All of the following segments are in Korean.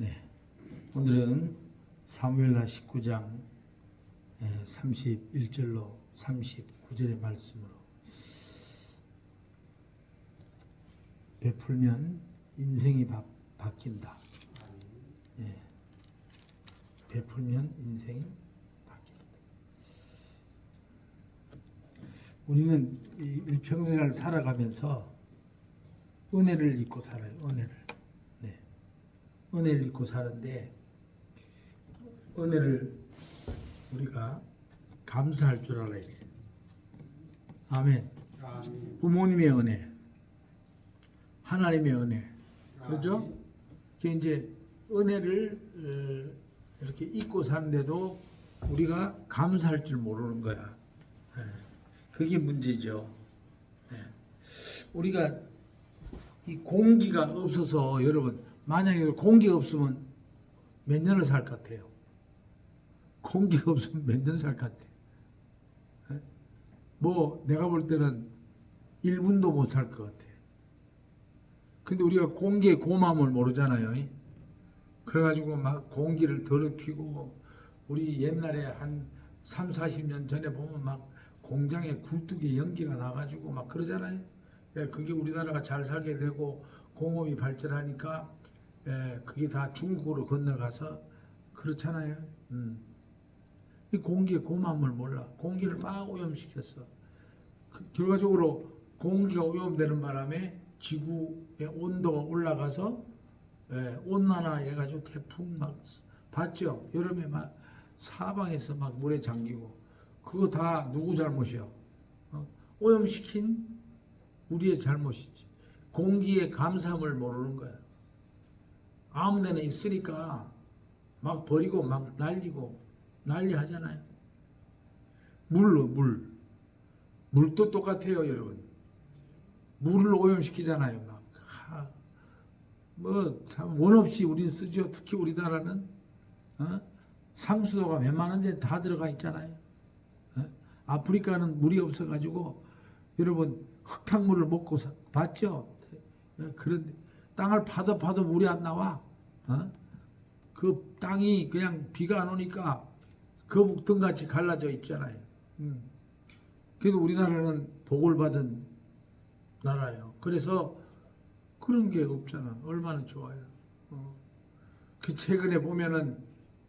네. 오늘은 사무엘하 19장 31절로 39절의 말씀으로 베풀면 인생이 바, 바뀐다. 예. 베풀면 인생이 바뀐다. 우리는 이 일평생을 살아가면서 은혜를 잊고 살아요. 은혜를. 네. 은혜를 잊고 사는데 은혜를 우리가 감사할 줄 알아야 돼. 아멘. 부모님의 은혜, 하나님의 은혜, 그렇죠? 그 이제 은혜를 어, 이렇게 잊고 사는데도 우리가 감사할 줄 모르는 거야. 예. 그게 문제죠. 예. 우리가 이 공기가 없어서 여러분 만약에 공기가 없으면 몇 년을 살 것 같아요. 공기가 없으면 몇 년 살 것 같아. 예? 뭐 내가 볼 때는 1분도 못 살 것 같아. 근데 우리가 공기의 고마움을 모르잖아요. 그래가지고 막 공기를 더럽히고 우리 옛날에 한 3, 40년 전에 보면 막 공장에 굴뚝에 연기가 나가지고 막 그러잖아요. 예, 그게 우리나라가 잘 살게 되고 공업이 발전하니까 예, 그게 다 중국으로 건너가서 그렇잖아요. 음. 이 공기의 고마움을 몰라. 공기를 막 오염시켰어. 그 결과적으로 공기가 오염되는 바람에 지구의 온도가 올라가서 예, 온난화 해가지고 태풍 막 봤죠. 여름에 막 사방에서 막 물에 잠기고 그거 다 누구 잘못이야? 어? 오염시킨 우리의 잘못이지. 공기의 감사함을 모르는 거야. 아무 데나 있으니까 막 버리고 막 날리고 난리 하잖아요. 물로 물. 물도 똑같아요, 여러분. 물을 오염시키잖아요, 막. 하, 뭐, 참, 원 없이 우리는 쓰죠. 특히 우리나라는, 어? 상수도가 웬만한 데 다 들어가 있잖아요. 어? 아프리카는 물이 없어가지고, 여러분, 흙탕물을 먹고 사, 봤죠? 어, 그런데, 땅을 파도 파도 물이 안 나와. 어? 그 땅이 그냥 비가 안 오니까 거북등같이 갈라져 있잖아요. 음. 그래도 우리나라는 복을 받은 나라예요. 그래서 그런 게 없잖아. 얼마나 좋아요. 어. 그 최근에 보면은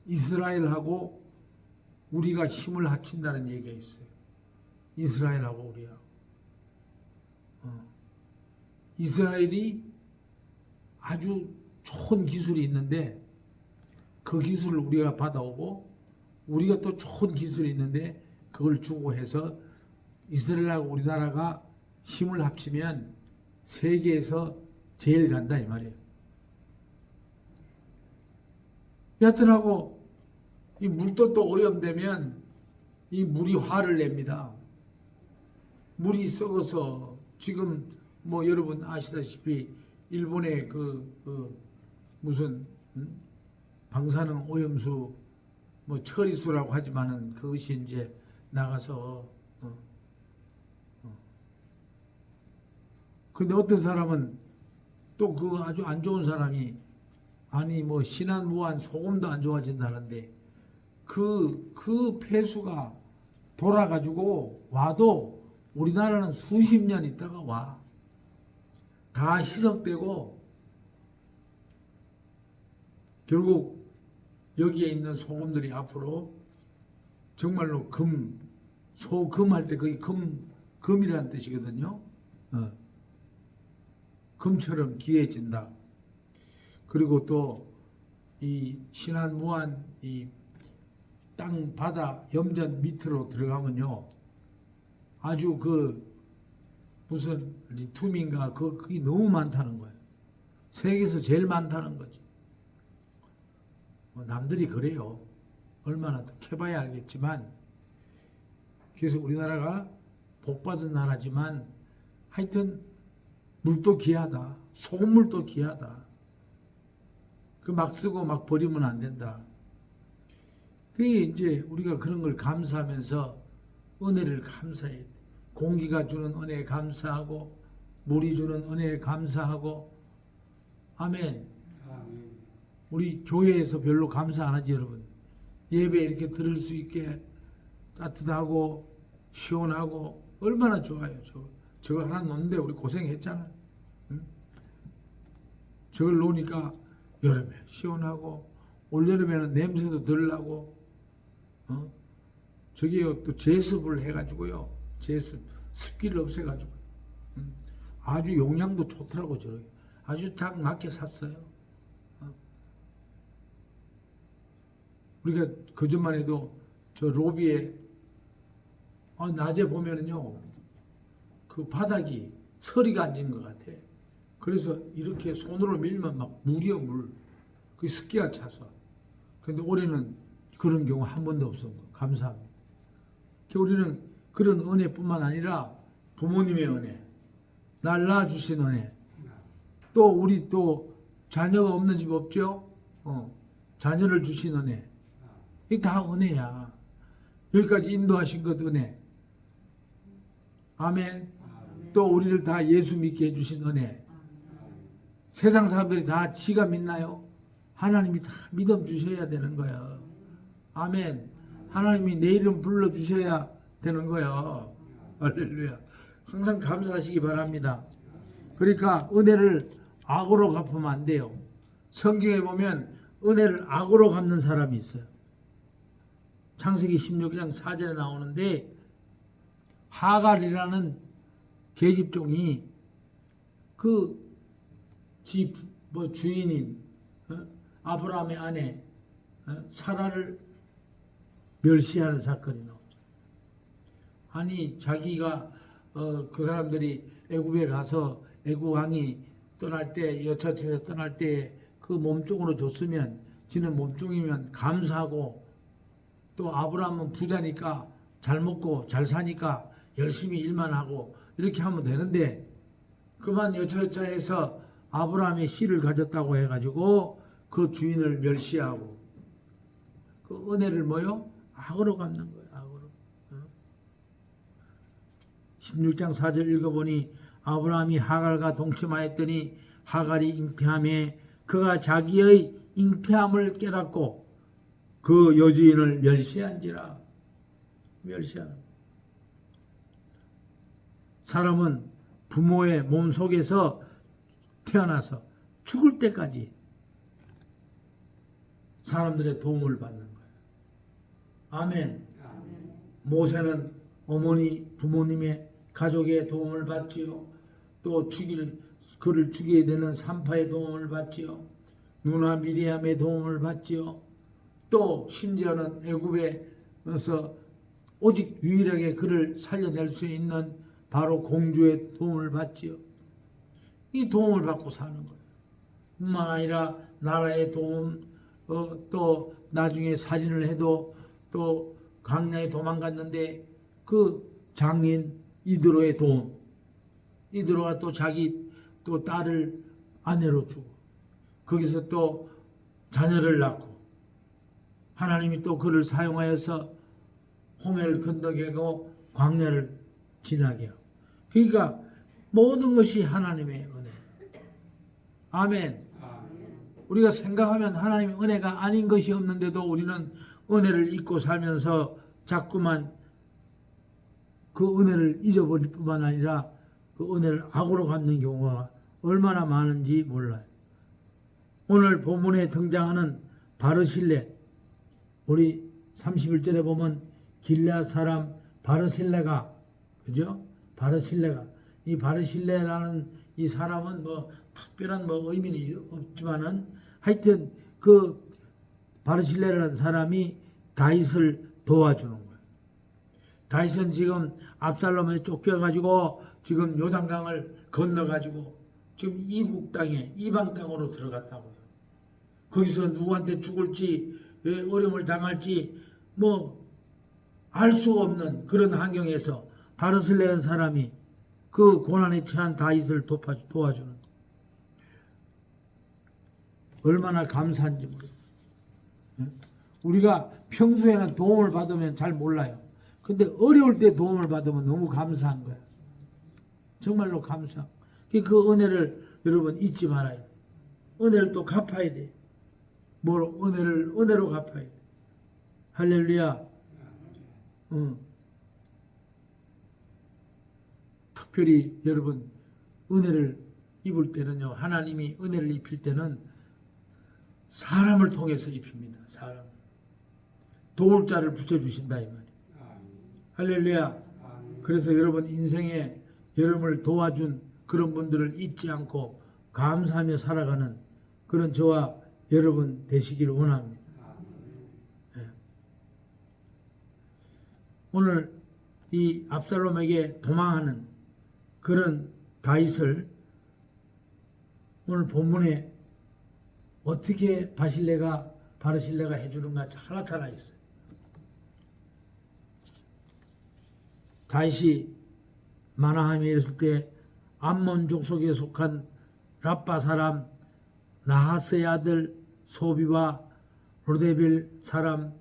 이스라엘하고 우리가 힘을 합친다는 얘기가 있어요. 이스라엘하고 우리하고. 어. 이스라엘이 아주 좋은 기술이 있는데 그 기술을 우리가 받아오고 우리가 또 좋은 기술이 있는데 그걸 주고 해서 이스라엘하고 우리나라가 힘을 합치면 세계에서 제일 간다 이 말이에요. 여하튼하고 이 물도 또 오염되면 이 물이 화를 냅니다. 물이 썩어서 지금 뭐 여러분 아시다시피 일본의 그, 그 무슨 음? 방사능 오염수 뭐 처리수라고 하지만은 그것이 이제 나가서 어. 어. 근데 어떤 사람은 또 그 아주 안 좋은 사람이 아니 뭐 신한 무한 소금도 안 좋아진다는데 그그 폐수가 돌아가지고 와도 우리나라는 수십 년 있다가 와. 다 희석되고 결국 여기에 있는 소금들이 앞으로 정말로 금, 소금 할때 거기 금, 금이라는 뜻이거든요. 어. 금처럼 귀해진다. 그리고 또 이 신안 무한 이 땅 바다 염전 밑으로 들어가면요. 아주 그 무슨 리튬인가 그 그게 너무 많다는 거예요. 세계에서 제일 많다는 거지. 뭐 남들이 그래요. 얼마나 더 캐봐야 알겠지만 그래서 우리나라가 복받은 나라지만 하여튼 물도 귀하다. 소금물도 귀하다. 그 막 쓰고 막 버리면 안 된다. 그게 이제 우리가 그런 걸 감사하면서 은혜를 감사해야 돼. 공기가 주는 은혜에 감사하고 물이 주는 은혜에 감사하고 아멘. 우리 교회에서 별로 감사 안 하지 여러분. 예배 이렇게 들을 수 있게 따뜻하고 시원하고 얼마나 좋아요. 저 저거 하나 놓는데 우리 고생했잖아. 응? 저걸 놓으니까 여름에 시원하고 올 여름에는 냄새도 덜 나고 어? 저기요 또 제습을 해가지고요 제습 습기를 없애가지고 음, 아주 용량도 좋더라고 저렇게 아주 딱 맞게 샀어요. 어? 우리가 그전만 해도 저 로비에 아, 낮에 보면은요 그 바닥이 서리가 앉은 것 같아. 그래서 이렇게 손으로 밀면 막 물이요 물. 그 습기가 차서. 근데 올해는 그런 경우 한 번도 없었고 감사합니다. 우리는 그런 은혜뿐만 아니라 부모님의 은혜, 날 낳아주신 은혜, 또 우리 또 자녀가 없는 집 없죠? 어, 자녀를 주신 은혜. 이게 다 은혜야. 여기까지 인도하신 것 은혜. 아멘. 또 우리를 다 예수 믿게 해주신 은혜. 세상 사람들이 다 지가 믿나요? 하나님이 다 믿음 주셔야 되는 거예요. 아멘. 하나님이 내 이름 불러 주셔야 되는 거예요. 할렐루야. 항상 감사하시기 바랍니다. 그러니까 은혜를 악으로 갚으면 안 돼요. 성경에 보면 은혜를 악으로 갚는 사람이 있어요. 창세기 16장 4절에 나오는데 하갈이라는 계집종이 그 집 뭐 주인인 어? 아브라함의 아내 어? 사라를 멸시하는 사건이 나오죠. 아니 자기가 어, 그 사람들이 애굽에 가서 애굽 왕이 떠날 때 여차처에서 떠날 때 그 몸종으로 줬으면 지는 몸종이면 감사하고 또 아브라함은 부자니까 잘 먹고 잘 사니까 열심히 일만 하고 이렇게 하면 되는데 그만 여차여차해서 아브라함의 씨를 가졌다고 해가지고 그 주인을 멸시하고 그 은혜를 뭐요? 악으로 갚는 거예요. 악으로. 어? 16장 4절 읽어보니 아브라함이 하갈과 동침하였더니 하갈이 잉태함에 그가 자기의 잉태함을 깨닫고 그 여주인을 멸시한지라 멸시하는 사람은 부모의 몸 속에서 태어나서 죽을 때까지 사람들의 도움을 받는 거예요. 아멘. 모세는 어머니, 부모님의 가족의 도움을 받지요. 또 죽일 그를 죽여야 되는 산파의 도움을 받지요. 누나 미리암의 도움을 받지요. 또 심지어는 애굽에서 오직 유일하게 그를 살려낼 수 있는 바로 공주의 도움을 받지요. 이 도움을 받고 사는 거예요. 뿐만 아니라 나라의 도움, 어, 또 나중에 사진을 해도 또 강야에 도망갔는데 그 장인 이드로의 도움, 이드로가 또 자기 또 딸을 아내로 주고 거기서 또 자녀를 낳고 하나님이 또 그를 사용하여서 홍해를 건너게고 광야를 지나게 하고 그러니까 모든 것이 하나님의 은혜. 아멘. 우리가 생각하면 하나님의 은혜가 아닌 것이 없는데도 우리는 은혜를 잊고 살면서 자꾸만 그 은혜를 잊어버릴 뿐만 아니라 그 은혜를 악으로 갚는 경우가 얼마나 많은지 몰라요. 오늘 본문에 등장하는 바르실레 우리 31절에 보면 길라 사람 바르실레가 그죠? 바르실레가 이 바르실레라는 이 사람은 뭐 특별한 뭐 의미는 없지만은 하여튼 그 바르실레라는 사람이 다윗을 도와주는 거예요. 다윗은 지금 압살롬에 쫓겨가지고 지금 요단강을 건너가지고 지금 이국 땅에 이방 땅으로 들어갔다고요. 거기서 누구한테 죽을지 왜 어려움을 당할지 뭐 알 수 없는 그런 환경에서 바르슬레라는 사람이 그 고난에 처한 다윗을 도와, 도와주는 얼마나 감사한지 모르겠어요. 우리가 평소에는 도움을 받으면 잘 몰라요. 근데 어려울 때 도움을 받으면 너무 감사한 거야. 정말로 감사. 그 은혜를 여러분 잊지 말아야 돼. 은혜를 또 갚아야 돼. 뭘 은혜를 은혜로 갚아야 돼. 할렐루야. 응. 특별히 여러분 은혜를 입을 때는요 하나님이 은혜를 입힐 때는 사람을 통해서 입힙니다 사람 도울 자를 붙여 주신다 이 말이에요 할렐루야 그래서 여러분 인생에 여러분을 도와준 그런 분들을 잊지 않고 감사하며 살아가는 그런 저와 여러분 되시기를 원합니다 예. 오늘 이 압살롬에게 도망하는 그런 다윗을 오늘 본문에 어떻게 바실레가 바르실레가 해주는가 잘 나타나 있어요. 다윗이 마나함에 이르을 때 암몬 족속에 속한 라빠 사람 나하스의 아들 소비와 로데빌 사람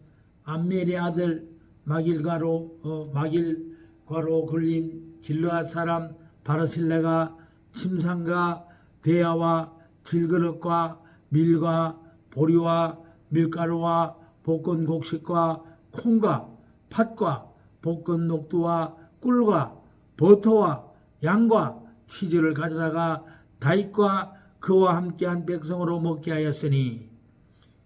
암멜의 아들 마길가로 어, 마길과로 걸림 길르앗 사람 바르실레가 침상과 대야와 질그릇과 밀과 보리와 밀가루와 볶은 곡식과 콩과 팥과 볶은 녹두와 꿀과 버터와 양과 치즈를 가져다가 다윗과 그와 함께한 백성으로 먹게 하였으니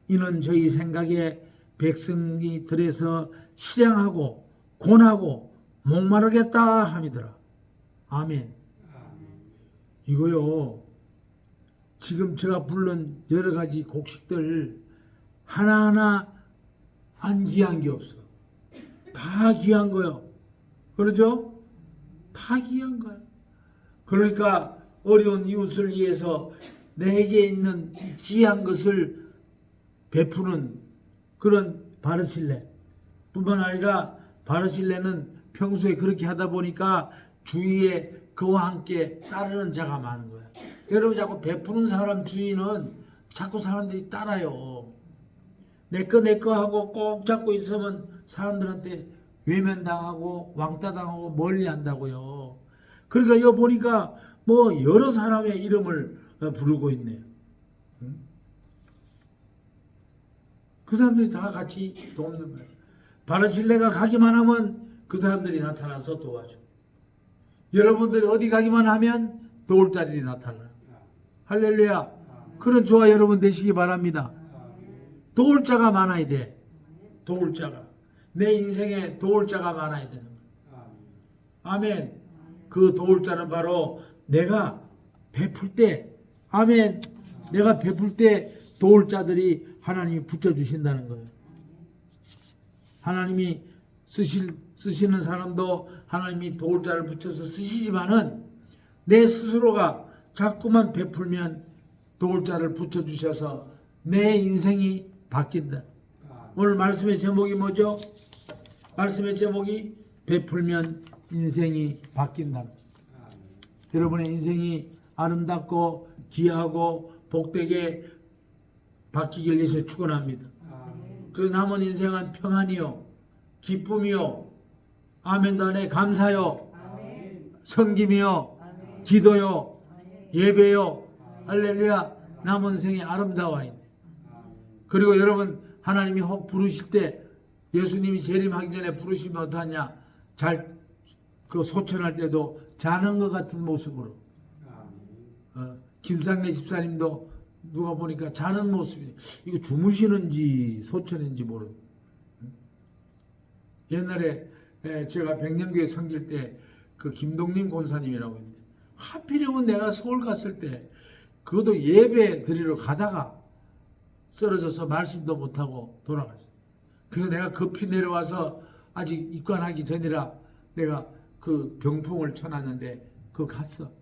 이는 저희 생각에 백성이 들에서 실행하고 권하고 목마르겠다 함이더라. 아멘. 이거요. 지금 제가 부른 여러 가지 곡식들 하나하나 안 귀한 게 없어. 다 귀한 거요. 그러죠? 다 귀한 거야. 그러니까 어려운 이웃을 위해서 내게 있는 이 귀한 것을 베푸는 그런 바르실레 뿐만 아니라 바르실레는 평소에 그렇게 하다 보니까 주위에 그와 함께 따르는 자가 많은 거야. 여러분 자꾸 베푸는 사람 주위는 자꾸 사람들이 따라요. 내 거 내 거 하고 꼭 잡고 있으면 사람들한테 외면당하고 왕따당하고 멀리 한다고요. 그러니까 여기 보니까 뭐 여러 사람의 이름을 어, 부르고 있네요. 응? 그 사람들이 다 같이 돕는 거예요. 바르실레가 가기만 하면 그 사람들이 나타나서 도와줘. 여러분들이 어디 가기만 하면 도울 자들이 나타나. 할렐루야. 그런 저와 여러분 되시기 바랍니다. 도울 자가 많아야 돼. 도울 자가. 내 인생에 도울 자가 많아야 되는 거야. 아멘. 그 도울 자는 바로 내가 베풀 때, 아멘. 내가 베풀 때 도울 자들이 하나님이 붙여주신다는 거예요. 하나님이 쓰실, 쓰시는 사람도 하나님이 도울 자를 붙여서 쓰시지만은 내 스스로가 자꾸만 베풀면 도울 자를 붙여주셔서 내 인생이 바뀐다. 오늘 말씀의 제목이 뭐죠? 말씀의 제목이 베풀면 인생이 바뀐다. 여러분의 인생이 아름답고 귀하고 복되게 바뀌길 위해서 축원합니다. 그 남은 인생은 평안이요, 기쁨이요, 아멘단에 감사요, 섬김이요, 기도요, 예배요, 할렐루야. 남은 생이 아름다워야 돼. 그리고 여러분 하나님이 혹 부르실 때 예수님이 재림하기 전에 부르시면 어떠하냐? 잘 그 소천할 때도 자는 것 같은 모습으로. 어, 김상래 집사님도 누가 보니까 자는 모습이 이거 주무시는지 소천인지 모르. 옛날에 에, 제가 백년교회 섬길 때 그 김동림 권사님이라고 있는데 하필이면 내가 서울 갔을 때 그것도 예배 드리러 가다가 쓰러져서 말씀도 못하고 돌아갔어요. 그래서 내가 급히 내려와서 아직 입관하기 전이라 내가 그 병풍을 쳐놨는데 그거 갔어.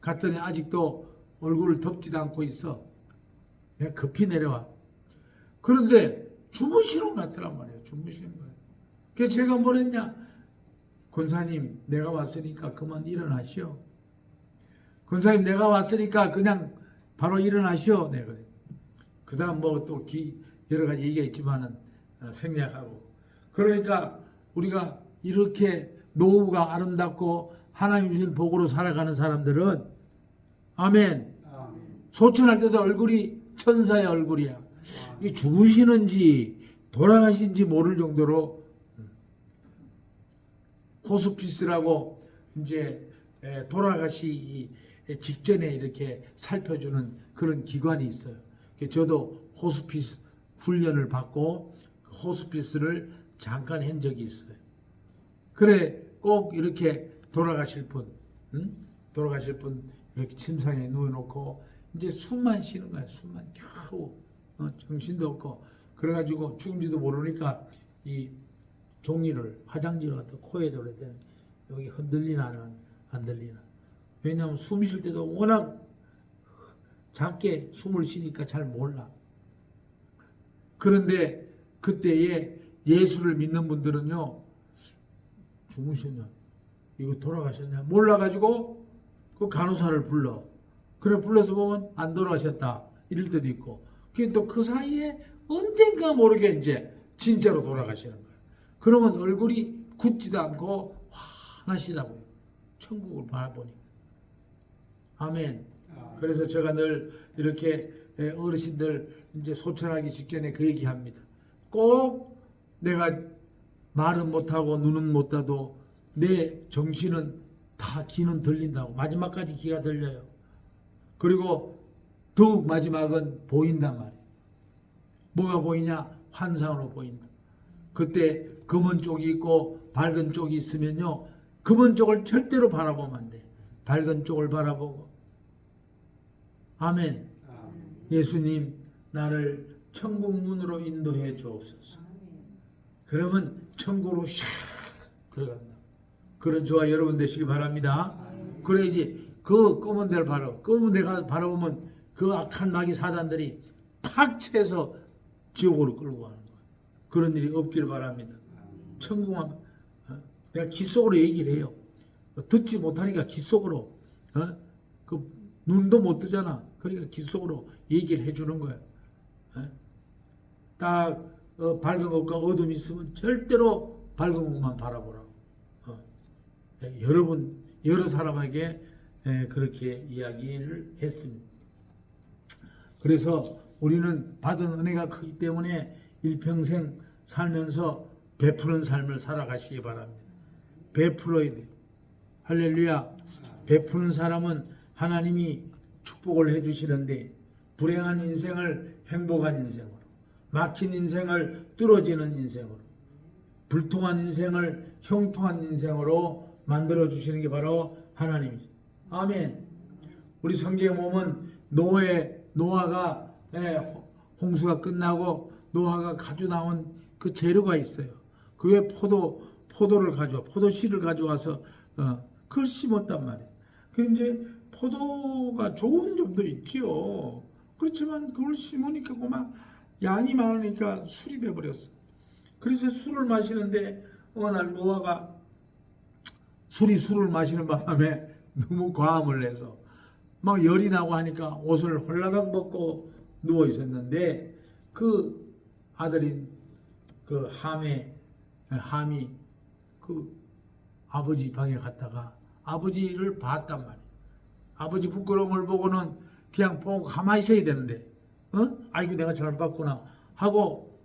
갔더니 아직도 얼굴을 덮지도 않고 있어. 내가 급히 내려와. 그런데 주무시는 것 같더란 말이에요. 주무시는 거예요. 그래서 제가 뭐랬냐? 권사님, 내가 왔으니까 그만 일어나시오. 권사님, 내가 왔으니까 그냥 바로 일어나시오. 내가 그래. 그 다음 뭐 또 여러 가지 얘기가 있지만은 어, 생략하고. 그러니까 우리가 이렇게 노후가 아름답고 하나님 주신 복으로 살아가는 사람들은 아멘. 소천할 때도 얼굴이 천사의 얼굴이야. 이 죽으시는지 돌아가신지 모를 정도로 호스피스라고 이제 에, 돌아가시기 직전에 이렇게 살펴주는 그런 기관이 있어요. 그 저도 호스피스 훈련을 받고 그 호스피스를 잠깐 한 적이 있어요. 그래 꼭 이렇게 돌아가실 분, 응? 돌아가실 분 이렇게 침상에 누워놓고 이제 숨만 쉬는 거야. 숨만. 겨우. 어, 정신도 없고. 그래가지고 죽은지도 모르니까 이 종이를 화장지를 갖다 코에 되는 여기 흔들리나 안, 안 들리나. 왜냐하면 숨 쉴 때도 워낙 작게 숨을 쉬니까 잘 몰라. 그런데 그때에 예수를 믿는 분들은요 죽으셨냐? 이거 돌아가셨냐? 몰라가지고 그 간호사를 불러 그래 불러서 보면 안 돌아가셨다 이럴 때도 있고 또그 사이에 언젠가 모르게 이제 진짜로 돌아가시는 거예요 그러면 얼굴이 굳지도 않고 환하시다고요. 천국을 바라보니. 아멘. 그래서 제가 늘 이렇게 어르신들 이제 소천하기 직전에 그 얘기합니다. 꼭 내가 말은 못하고 눈은 못 떠도 내 정신은 다 귀는 들린다고. 마지막까지 귀가 들려요. 그리고 더욱 마지막은 보인단 말이에요. 뭐가 보이냐? 환상으로 보인다. 그때 검은 쪽이 있고 밝은 쪽이 있으면요. 검은 쪽을 절대로 바라보면 안 돼. 밝은 쪽을 바라보고. 아멘. 예수님, 나를 천국 문으로 인도해 주옵소서. 그러면 천국으로 샥 들어간다. 그런 저와 여러분 되시기 바랍니다. 그래야지 그 검은 데를 바라, 검은 데가 바라보면 그 악한 마귀 사단들이 탁 채서 지옥으로 끌고 가는 거예요. 그런 일이 없기를 바랍니다. 천국은 어? 내가 귀 속으로 얘기를 해요. 듣지 못하니까 귀 속으로 어? 그 눈도 못 뜨잖아. 그러니까 귀 속으로 얘기를 해주는 거야. 어? 딱 어, 밝은 것과 어둠이 있으면 절대로 밝은 것만 바라보라고. 어. 네, 여러분 여러 사람에게 에, 그렇게 이야기를 했습니다. 그래서 우리는 받은 은혜가 크기 때문에 일평생 살면서 베푸는 삶을 살아가시기 바랍니다. 베풀어야 돼. 할렐루야. 베푸는 사람은 하나님이 축복을 해주시는데 불행한 인생을 행복한 인생으로, 막힌 인생을 뚫어지는 인생으로, 불통한 인생을 형통한 인생으로 만들어 주시는 게 바로 하나님이죠. 아멘. 우리 성경에 보면 노예 노아가 예, 홍수가 끝나고 노아가 가져 나온 그 재료가 있어요. 그게 포도 포도를 가져와 포도 씨를 가져와서 어, 그걸 심었단 말이에요. 그 이제 포도가 좋은 점도 있지요. 그렇지만 그걸 심으니까 그만 양이 많으니까 돼 버렸어. 그래서 술을 마시는데 어느 날 노아가 술이 술을 마시는 바람에 너무 과음을 해서 막 열이 나고 하니까 옷을 홀라당 벗고 누워 있었는데 그 아들인 그 함의 함이 그 아버지 방에 갔다가 아버지를 봤단 말이에요. 아버지 부끄러움을 보고는 그냥 보고 가만히 있어야 되는데, 어? 아이고 내가 잘못 봤구나 하고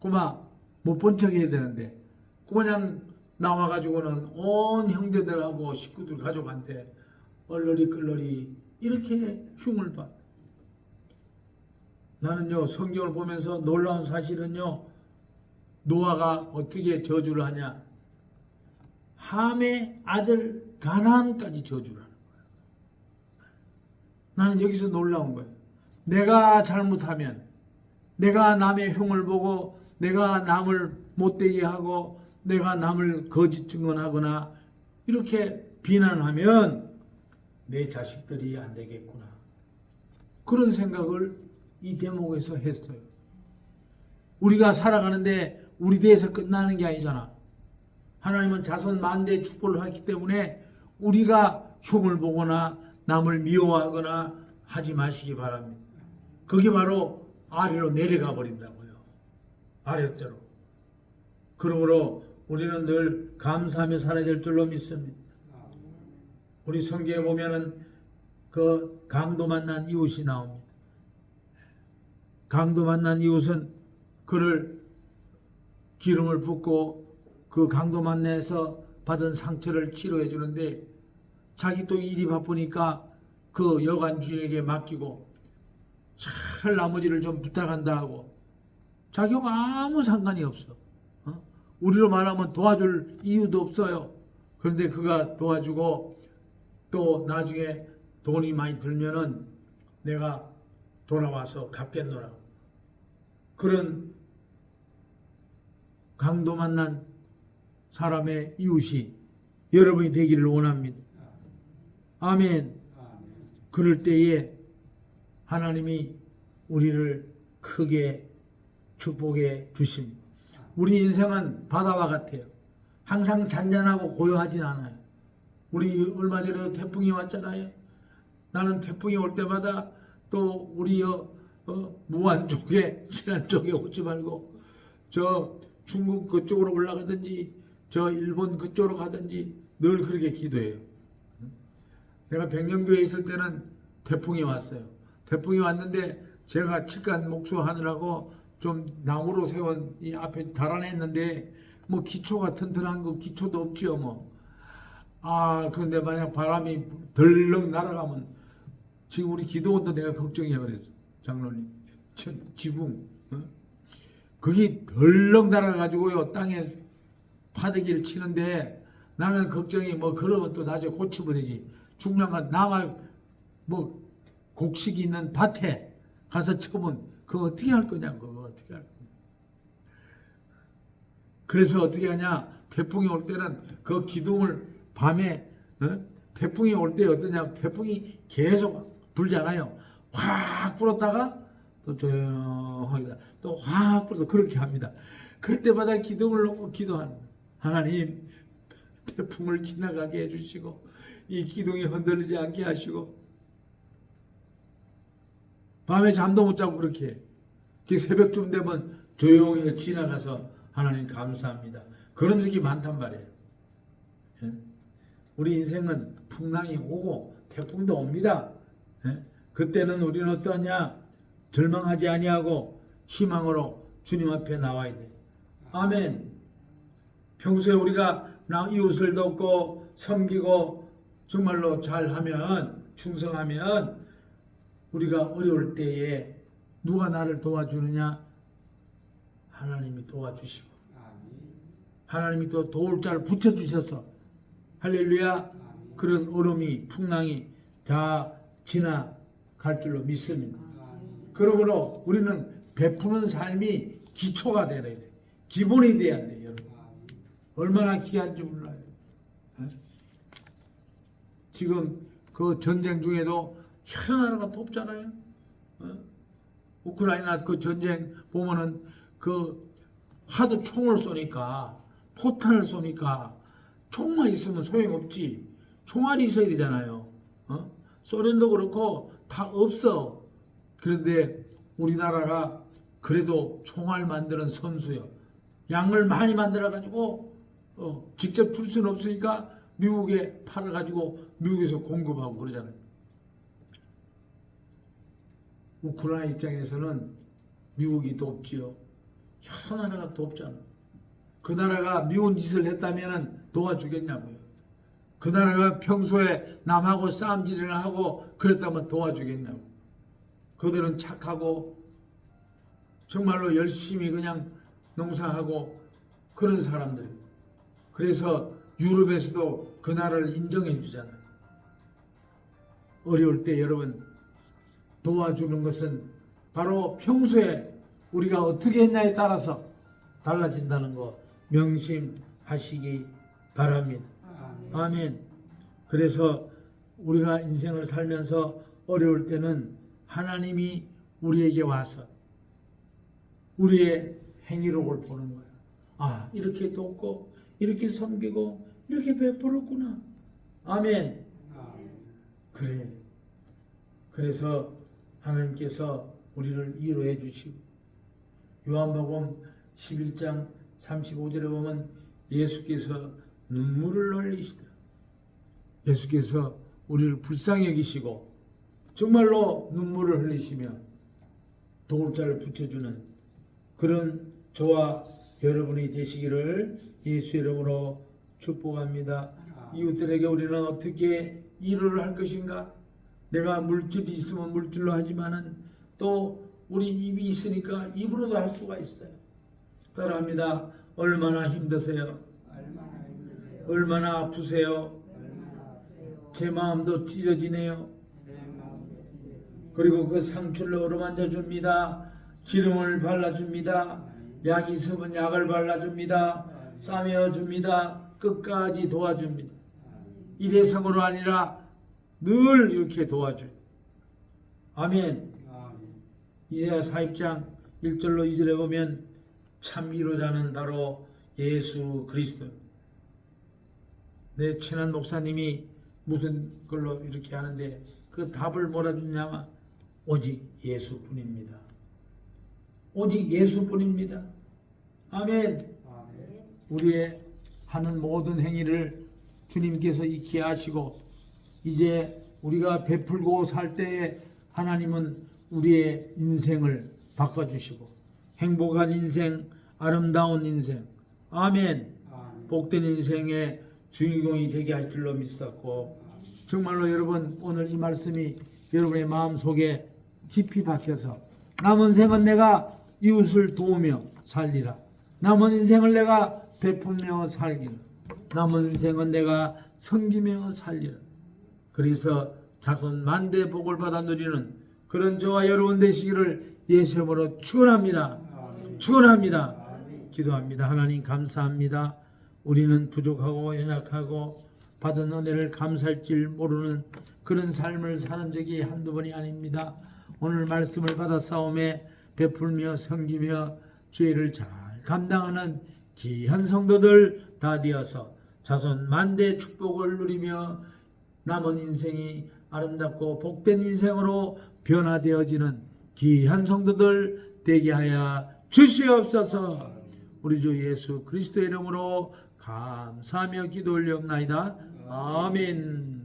그만 못본 척 해야 되는데, 그냥 나와가지고는 온 형제들하고 식구들 가족한테 얼러리 끌러리 이렇게 흉을 받. 나는요 성경을 보면서 놀라운 사실은요 노아가 어떻게 저주를 하냐 함의 아들 가나안까지 저주를 하는 거예요. 나는 여기서 놀라운 거예요. 내가 잘못하면 내가 남의 흉을 보고 내가 남을 못되게 하고 내가 남을 거짓 증언하거나 이렇게 비난하면 내 자식들이 안 되겠구나. 그런 생각을 이 대목에서 했어요. 우리가 살아가는데 우리 대에서 끝나는 게 아니잖아. 하나님은 자손 만대 축복을 했기 때문에 우리가 흉을 보거나 남을 미워하거나 하지 마시기 바랍니다. 그게 바로 아래로 내려가 버린다고요. 아래대로. 그러므로 우리는 늘 감사하며 살아야 될 줄로 믿습니다. 우리 성경에 보면은 그 강도 만난 이웃이 나옵니다. 강도 만난 이웃은 그를 기름을 붓고 그 강도 만나서 받은 상처를 치료해 주는데 자기 또 일이 바쁘니까 그 여관 주인에게 맡기고 잘 나머지를 좀 부탁한다 하고 자기가 아무 상관이 없어. 어? 우리로 말하면 도와줄 이유도 없어요. 그런데 그가 도와주고 또 나중에 돈이 많이 들면은 내가 돌아와서 갚겠노라. 그런 강도 만난 사람의 이웃이 여러분이 되기를 원합니다. 아멘. 그럴 때에 하나님이 우리를 크게 축복해 주십니다. 우리 인생은 바다와 같아요. 항상 잔잔하고 고요하진 않아요. 우리 얼마 전에 태풍이 왔잖아요. 나는 태풍이 올 때마다 또 우리 어, 어, 무안 쪽에 신안 쪽에 오지 말고 저 중국 그쪽으로 올라가든지 저 일본 그쪽으로 가든지 늘 그렇게 기도해요. 내가 백년교에 있을 때는 태풍이 왔어요. 태풍이 왔는데 제가 치간 목수하느라고 좀 나무로 세운 이 앞에 달아냈는데 뭐 기초가 튼튼한 거 기초도 없지요 뭐. 아 근데 만약 바람이 덜렁 날아가면 지금 우리 기도원도 내가 걱정해 그랬어 장로님 저 지붕 어? 그게 덜렁 날아가지고요 땅에 파대기를 치는데 나는 걱정이 뭐 그러면 또 나중에 되지 중요한 건 나갈 뭐 곡식이 있는 밭에 가서 쳐면 그거 어떻게 할 거냐고 그거 어떻게 할 거냐. 그래서 어떻게 하냐? 태풍이 올 때는 그 기둥을 밤에 어? 태풍이 올 때 어떠냐? 태풍이 계속 불잖아요. 확 불었다가 또 조용하게 또확 불어서 그렇게 합니다. 그럴 때마다 기둥을 놓고 기도하는. 하나님 태풍을 지나가게 해주시고 이 기둥이 흔들리지 않게 하시고 밤에 잠도 못 자고 그렇게 해. 그 새벽쯤 되면 조용히 지나가서 하나님 감사합니다. 그런 적이 많단 말이에요. 예? 우리 인생은 풍랑이 오고 태풍도 옵니다. 예? 그때는 우리는 어떠냐? 절망하지 아니하고 희망으로 주님 앞에 나와야 돼. 아멘. 평소에 우리가 나 이웃을 돕고 섬기고 정말로 잘하면 충성하면 우리가 어려울 때에 누가 나를 도와주느냐? 하나님이 도와주시고 하나님이 또 도울 자를 붙여주셔서 할렐루야 그런 얼음이 풍랑이 다 지나갈 줄로 믿습니다. 그러므로 우리는 베푸는 삶이 기초가 되어야 돼. 기본이 돼야 돼, 여러분. 얼마나 귀한지 몰라요. 예? 지금 그 전쟁 중에도 여러 나라가 돕잖아요. 어? 우크라이나 그 전쟁 보면은 그 하도 총을 쏘니까 포탄을 쏘니까 총만 있으면 소용없지. 총알이 있어야 되잖아요. 어? 소련도 그렇고 다 없어. 그런데 우리나라가 그래도 총알 만드는 선수요. 양을 많이 만들어 가지고 어, 직접 풀 수는 없으니까 미국에 팔아 가지고 미국에서 공급하고 그러잖아요. 우크라이나 입장에서는 미국이 돕지요. 여러 나라가 돕잖아. 그 나라가 미운 짓을 했다면 도와주겠냐고요. 그 나라가 평소에 남하고 싸움질을 하고 그랬다면 도와주겠냐고. 그들은 착하고 정말로 열심히 그냥 농사하고 그런 사람들. 그래서 유럽에서도 그 나라를 인정해 주잖아요. 어려울 때 여러분 도와주는 것은 바로 평소에 우리가 어떻게 했냐에 따라서 달라진다는 거 명심하시기 바랍니다. 아멘. 그래서 우리가 인생을 살면서 어려울 때는 하나님이 우리에게 와서 우리의 행위록을 보는 거야. 아, 이렇게 돕고, 이렇게 섬기고, 이렇게 베풀었구나. 아멘. 그래. 그래서 하나님께서 우리를 위로해 주시고, 요한복음 11장 35절에 보면 예수께서 눈물을 흘리시다. 예수께서 우리를 불쌍히 여기시고 정말로 눈물을 흘리시며 도울자를 붙여주는 그런 저와 여러분이 되시기를 예수 이름으로 축복합니다. 이웃들에게 우리는 어떻게 일을 할 것인가? 내가 물질이 있으면 물질로 하지만은 또 우리 입이 있으니까 입으로도 할 수가 있어요. 따라합니다. 얼마나 힘드세요? 얼마나 아프세요? 제 마음도 찢어지네요. 그리고 그 상처를 어루만져 줍니다. 기름을 발라줍니다. 약이 있으면 약을 발라줍니다. 싸매어 줍니다. 끝까지 도와줍니다. 일회성으로 아니라 늘 이렇게 도와줘요. 아멘. 이사야 4입장 1절로 2절에 보면 참 위로자는 바로 예수 그리스도. 내 친한 목사님이 무슨 걸로 이렇게 하는데 그 답을 몰아주냐마 오직 예수뿐입니다. 오직 예수뿐입니다. 아멘. 우리의 하는 모든 행위를 주님께서 익히 아시고 이제 우리가 베풀고 살 때에 하나님은 우리의 인생을 바꿔주시고 행복한 인생, 아름다운 인생, 아멘. 복된 인생의 주인공이 되게 할 줄로 믿었고 정말로 여러분 오늘 이 말씀이 여러분의 마음 속에 깊이 박혀서 남은 생은 내가 이웃을 도우며 살리라. 남은 인생을 내가 베풀며 살기라. 남은 인생은 내가 섬기며 살리라. 그래서 자손 만대 복을 받아 누리는 그런 저와 여러분 되시기를 예수님으로 축원합니다. 축원합니다. 기도합니다. 하나님 감사합니다. 우리는 부족하고 연약하고 받은 은혜를 감사할 줄 모르는 그런 삶을 사는 적이 한두 번이 아닙니다. 오늘 말씀을 받아 싸움에 베풀며 섬기며 죄를 잘 감당하는 귀한 성도들 다 되어서 자손 만대 축복을 누리며 남은 인생이 아름답고 복된 인생으로 변화되어지는 귀한 성도들 되게 하여 주시옵소서. 우리 주 예수 그리스도 이름으로 감사하며 기도 올려옵나이다. 아멘.